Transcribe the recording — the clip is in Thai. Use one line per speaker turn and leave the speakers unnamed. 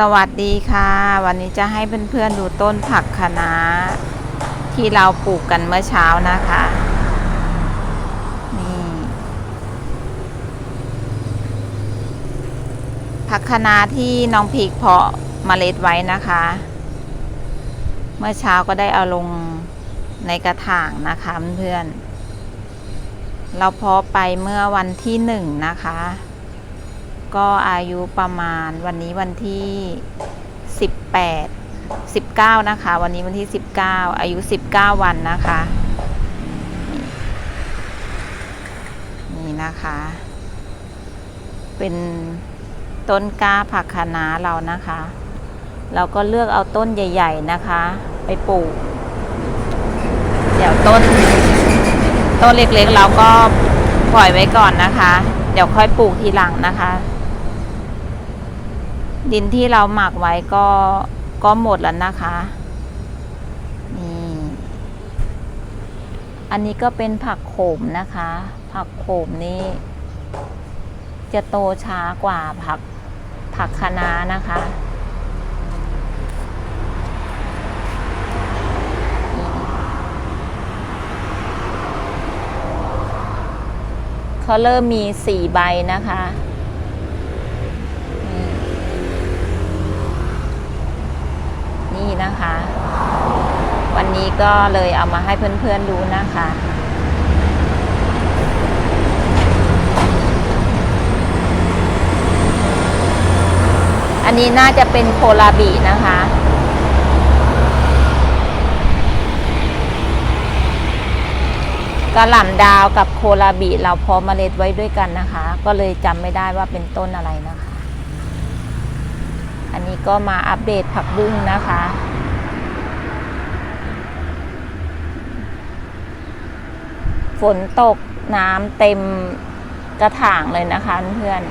สวัสดีค่ะ วันนี้จะให้เพื่อนๆดูต้นผักคะน้าที่เราปลูกกันเมื่อเช้านะคะ นี่ ผักคะน้าที่น้องพีกเพาะเมล็ดไว้นะคะ เมื่อเช้าก็ได้เอาลงในกระถางนะคะเพื่อนๆเราเพาะไปเมื่อวันที่หนึ่งนะคะ ก็อายุประมาณวันนี้วันที่ 18 19 นะคะ วันนี้วันที่ 19 อายุ 19 วันนะคะ นี่นะคะ เป็นต้นกล้าผักคะน้าเรานะคะ เราก็เลือกเอาต้นใหญ่ ๆนะคะ ไปปลูก เดี๋ยวต้น ต้นเล็กๆ เราก็ปล่อยไว้ก่อนนะคะ เดี๋ยวค่อยปลูกทีหลังนะคะ ดินที่เราหมักไว้ก็ก็หมดแล้วนะคะ นี่ อันนี้ก็เป็นผักโขมนะคะ ผักโขมนี่จะโตช้ากว่าผักผักคะน้านะคะ เขาเริ่มมีสี่ใบนะคะ นี่นี่นะคะ วันนี้ก็เลยเอามาให้เพื่อนๆดูนะคะอันนี้น่าจะเป็นโคลาบีนะคะ กระหล่ำดาวกับโคลาบีเราพาะเมล็ดไว้ด้วยกันนะคะ ก็เลยจำไม่ได้ว่าเป็นต้นอะไรนะคะ อันนี้ก็มาอัปเดตผักบุ้งนะคะ ฝนตกน้ำเต็มกระถางเลยนะคะเพื่อน